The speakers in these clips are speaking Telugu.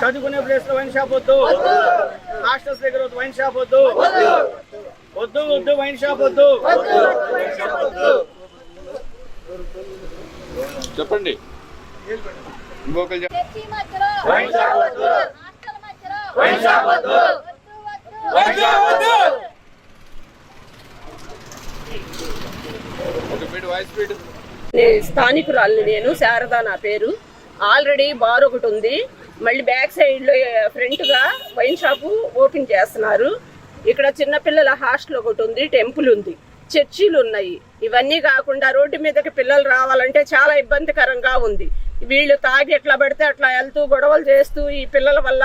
చదువుకునే ప్లేస్లో వైన్ షాప్ వద్దు. హాస్టల్స్ దగ్గర వద్దు వైన్ షాప్ వద్దు. వద్దు వద్దు వైన్ షాప్ వద్దు. చెప్పండి. వైన్ షాప్ వద్దు. వైన్ వద్దు. వైన్ వద్దు. స్థానికురాలిని నేను శారద నా పేరు. ఆల్రెడీ బార్ ఒకటి ఉంది. మళ్ళీ బ్యాక్ సైడ్లో ఫ్రంట్గా వైన్ షాపు ఓపెన్ చేస్తున్నారు. ఇక్కడ చిన్నపిల్లల హాస్టల్ ఒకటి ఉంది టెంపుల్ ఉంది. చర్చీలు ఉన్నాయి. ఇవన్నీ కాకుండా రోడ్డు మీదకి పిల్లలు రావాలంటే చాలా ఇబ్బందికరంగా ఉంది. వీళ్ళు తాగి ఎట్లా పడితే అట్లా వెళ్తూ గొడవలు చేస్తూ ఈ పిల్లల వల్ల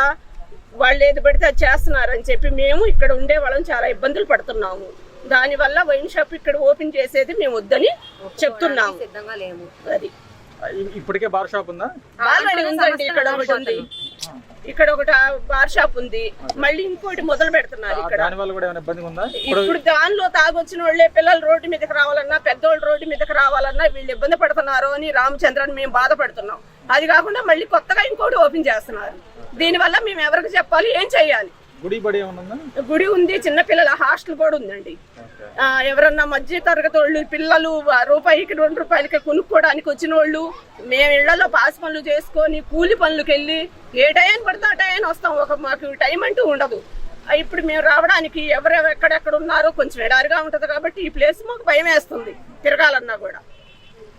వాళ్ళు ఏది పడితే అది చేస్తున్నారని చెప్పి మేము ఇక్కడ ఉండే వాళ్ళం చాలా ఇబ్బందులు పడుతున్నాము. దానివల్ల వైన్ షాప్ ఇక్కడ ఓపెన్ చేసేది మేము వద్దని చెప్తున్నాము. అది. ఇప్పటికే బార్ షాప్ ఉందా? ఆల్రెడీ ఉందండి ఇక్కడ ఒకటి ఉంది. ఇక్కడ ఒకటి బార్ షాప్ ఉంది. మళ్ళీ ఇంకోటి మొదలు పెడుతున్నారు ఇక్కడ. దాని వల్ల కూడా ఏమైనా ఇబ్బందిగా ఉందా? ఇప్పుడు ఇప్పుడు దానిలో తాగొచ్చిన వాళ్ళే పిల్లలు రోడ్డు మీదకి రావాలన్నా పెద్దోళ్ళు రోడ్డు మీదకి రావాలన్నా వీళ్ళు ఇబ్బంది పడుతున్నారు అని రామచంద్రన్ మేము బాధపడుతున్నాం. అది కాకుండా మళ్ళీ కొత్తగా ఇంకోటి ఓపెన్ చేస్తున్నారు. దీనివల్ల మేము ఎవరికి చెప్పాలి ఏం చేయాలి? గుడి బడి ఉందా? గుడి ఉంది చిన్నపిల్లల హాస్టల్ కూడా ఉందండి. ఆ, ఎవరన్నా మధ్య తరగతి వాళ్ళు పిల్లలు రూపాయికి రెండు రూపాయలకి కొనుక్కోవడానికి వచ్చిన వాళ్ళు మేము ఇళ్ళలో పాస్ పనులు చేసుకొని కూలి పనులకు వెళ్ళి ఏ టైం పడితే ఆ టైం వస్తాం. ఒక మాకు టైం అంటూ ఉండదు. ఇప్పుడు మేము రావడానికి ఎవరెవరు ఎక్కడెక్కడ ఉన్నారో కొంచెం ఎడారిగా ఉంటది కాబట్టి ఈ ప్లేస్ మాకు భయం వేస్తుంది తిరగాలన్నా కూడా.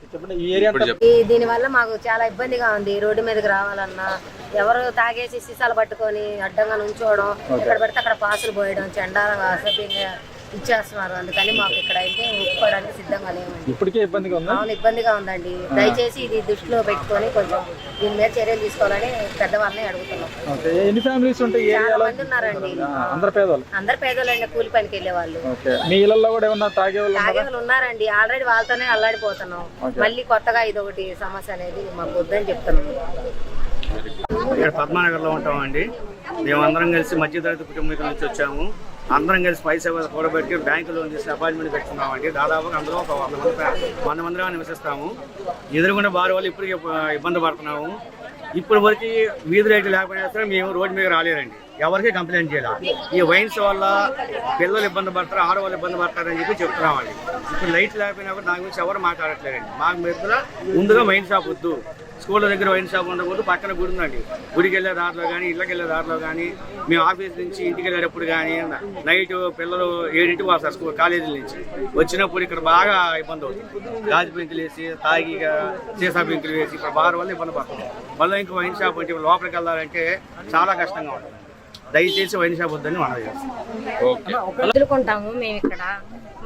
చెప్పండి ఈ ఏరియా అంతా ఈ దీని వల్ల మాకు చాలా ఇబ్బందిగా ఉంది. రోడ్డు మీదకి రావాలన్నా ఎవరు తాగేసి సీసాలు పట్టుకొని అడ్డంగా నుంచోవడం ఎక్కడ పడితే అక్కడ పాసులు పోయడం చెండాలంగా అసభ్యంగా ఇచ్చేస్తున్నారు. అందుకని మాకు ఇక్కడ అయితే ఒప్పుకోవడానికి సిద్ధంగా లేమండి ఇప్పటికే ఇబ్బందిగా ఉందా? అవును ఇబ్బందిగా ఉందండి. దయచేసి ఇది దృష్టిలో పెట్టుకొని కొంచెం దీని మీద చర్యలు తీసుకోవాలని పెద్దవాళ్ళని అడుగుతున్నాం. ఎన్ని ఫ్యామిలీస్ ఉంటాయి చాలా మంది ఉన్నారండి. అందరు పేదవాళ్ళు అందరు పేదోళ్ళండి కూలి పనికి వెళ్ళే వాళ్ళు. మీ ఇళ్ళల్లో కూడా ఏమన్నా తాగే వాళ్ళు ఉన్నారా? తాగే వాళ్ళు ఉన్నారండి. ఆల్రెడీ వాళ్ళతోనే అల్లాడిపోతున్నాం. మళ్ళీ కొత్తగా ఇది ఒకటి సమస్య అనేది మాకు వద్దని చెప్తున్నాం. ఇక్కడ పద్మానగర్లో ఉంటామండి. మేమందరం కలిసి మధ్యతరగతి కుటుంబీకుల నుంచి వచ్చాము. అందరం కలిసి పైసా కూడబెట్టి బ్యాంకు లోన్ చేసి అపాయింట్మెంట్ పెట్టుకున్నామండి. దాదాపు అందులో ఒక వంద మంది వంద మందిగా నివసిస్తాము. ఎదురుగుండా బారు వాళ్ళు ఇప్పటికే ఇబ్బంది పడుతున్నాము. ఇప్పటి వరకు వీధి రేట్లు లేకపోయినా సరే మేము రోడ్డు మీద రాలేరండి ఎవరికి కంప్లైంట్ చేయాలి. ఈ వైన్స్ వల్ల పిల్లలు ఇబ్బంది పడతారు ఆడవాళ్ళు ఇబ్బంది పడతారని చెప్పి చెప్తున్నామండి. ఇప్పుడు లైట్ లేకపోయినా కూడా దాని గురించి ఎవరు మాట్లాడట్లేదండి. మాకు మీద ముందుగా వైన్ షాప్ వద్దు. స్కూల్ దగ్గర వైన్ షాప్ ఉండకూడదు పక్కన గుడి ఉందండి. గుడికి వెళ్ళే దారిలో కానీ ఇళ్ళకి వెళ్ళే దారిలో కానీ మేము ఆఫీస్ నుంచి ఇంటికి వెళ్ళేటప్పుడు కానీ నైట్ పిల్లలు ఏడింటికి వస్తారు స్కూల్ కాలేజీల నుంచి. వచ్చినప్పుడు ఇక్కడ బాగా ఇబ్బంది అవుతుంది. గాజు పెంకులు వేసి తాగి ఇక సీసా పెంకులు వేసి ఇక్కడ బాగా వల్ల ఇబ్బంది పడుతుంది. మళ్ళీ ఇంకా వైన్ షాప్ అంటే లోపలికి వెళ్ళాలంటే చాలా కష్టంగా ఉంటుంది. దయచేసి వైన్ షాప్ వద్దని మనం చేస్తాం. ఓకే. మేము ఇక్కడ.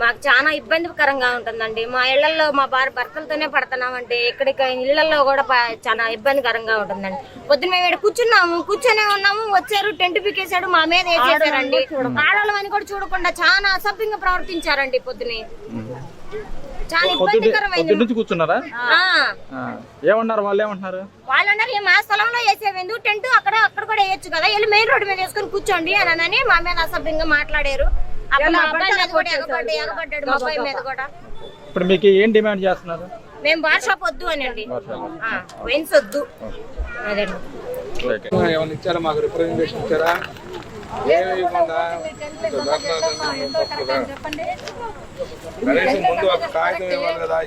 మాకు చాలా ఇబ్బందికరంగా ఉంటుందండి. మా ఇళ్ళలో మా భార్య భర్తలతోనే పడుతున్నామంటే ఇక్కడికి ఇళ్ళలో కూడా చాలా ఇబ్బందికరంగా ఉంటుందండి. పొద్దున మేము ఇక్కడ కూర్చున్నాము కూర్చొనే ఉన్నాము వచ్చారు టెంట్ పీకేశాడు మా మీద వేసేసారండి. ఆడవాళ్ళని కూడా చూడకుండా చాలా అసభ్యంగా ప్రవర్తించారండి పొద్దునే చాలా కూర్చున్నారా? ఏమన్నారు వాళ్ళు ఏమంటున్నారు? వాళ్ళు అన్నారు "ఏ మా స్థలంలో టెంట్ అక్కడ అక్కడ కూడా వేయొచ్చు కదా వెళ్ళి మెయిన్ రోడ్డు మీద వేసుకొని కూర్చోండి అని అని మా మీద అసభ్యంగా మాట్లాడారు. అప్పుడు మా అబ్బాయి మీద కూడా ఎగబడ్డాడు ఎగబడ్డాడు మా అబ్బాయి మీద కూడా ఇప్పుడు మీకు ఏం డిమాండ్ చేస్తున్నారు మేము బార్ షాప్ వద్దు అని అండి వైన్స్ వద్దు అదండి ఏమైనా ఇచ్చారా మాకు రిప్రజెంటేషన్ ఇచ్చారా? కనీసం ముందు ఒక కాగితం ఇవ్వాలి కదా